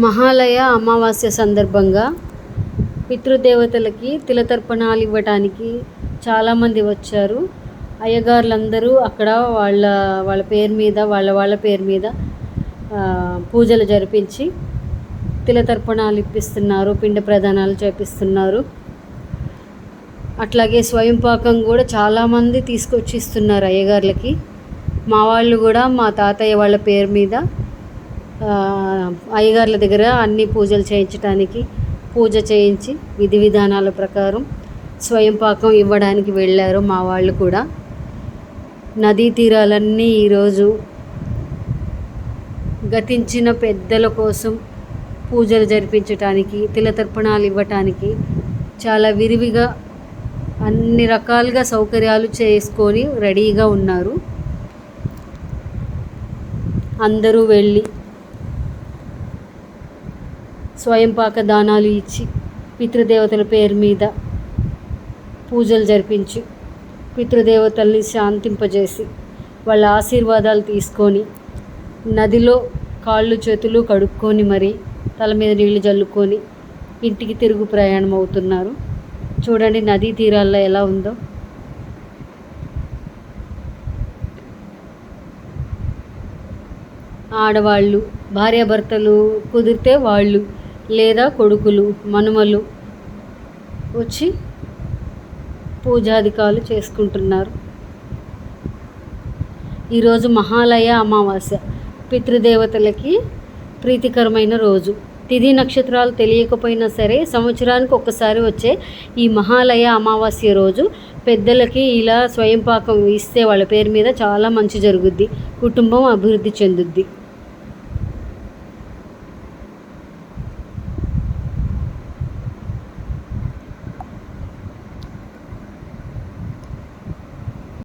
మహాలయ అమావాస్య సందర్భంగా పితృదేవతలకి తిలతర్పణాలు ఇవ్వటానికి చాలామంది వచ్చారు. అయ్యగారులందరూ అక్కడ వాళ్ళ వాళ్ళ పేరు మీద వాళ్ళ వాళ్ళ పేరు మీద పూజలు జరిపించి తిలతర్పణాలు ఇప్పిస్తున్నారు పిండ ప్రదానాలు చేపిస్తున్నారు. అట్లాగే స్వయం పాకం కూడా చాలామంది తీసుకొచ్చి ఇస్తున్నారు అయ్యగార్లకి. మా వాళ్ళు కూడా మా తాతయ్య వాళ్ళ పేరు మీద అయ్యగార్ల దగ్గర అన్ని పూజలు చేయించడానికి పూజ చేయించి విధి విధానాల ప్రకారం స్వయం పాకం ఇవ్వడానికి వెళ్ళారు మా వాళ్ళు కూడా. నదీ తీరాలన్నీ ఈరోజు గతించిన పెద్దల కోసం పూజలు జరిపించటానికి తిలతర్పణాలు ఇవ్వటానికి చాలా విరివిగా అన్ని రకాలుగా సౌకర్యాలు చేసుకొని రెడీగా ఉన్నారు. అందరూ వెళ్ళి స్వయంపాక దానాలు ఇచ్చి పితృదేవతల పేరు మీద పూజలు జరిపించి పితృదేవతల్ని శాంతింపజేసి వాళ్ళ ఆశీర్వాదాలు తీసుకొని నదిలో కాళ్ళు చేతులు కడుక్కొని మరి తల మీద నీళ్ళు జల్లుకొని ఇంటికి తిరుగు ప్రయాణం అవుతున్నారు. చూడండి నదీ తీరాల్లో ఎలా ఉందో. ఆడవాళ్ళు భార్యాభర్తలు కుదిరితే వాళ్ళు లేదా కొడుకులు మనుమలు వచ్చి పూజాధికాలు చేసుకుంటున్నారు. ఈరోజు మహాలయ అమావాస్య పితృదేవతలకి ప్రీతికరమైన రోజు. తిథి నక్షత్రాలు తెలియకపోయినా సరే సంవత్సరానికి ఒక్కసారి వచ్చే ఈ మహాలయ అమావాస్య రోజు పెద్దలకి ఇలా స్వయంపాకం ఇస్తే వాళ్ళ పేరు మీద చాలా మంచి జరుగుద్ది. కుటుంబం అభివృద్ధి చెందుద్ది.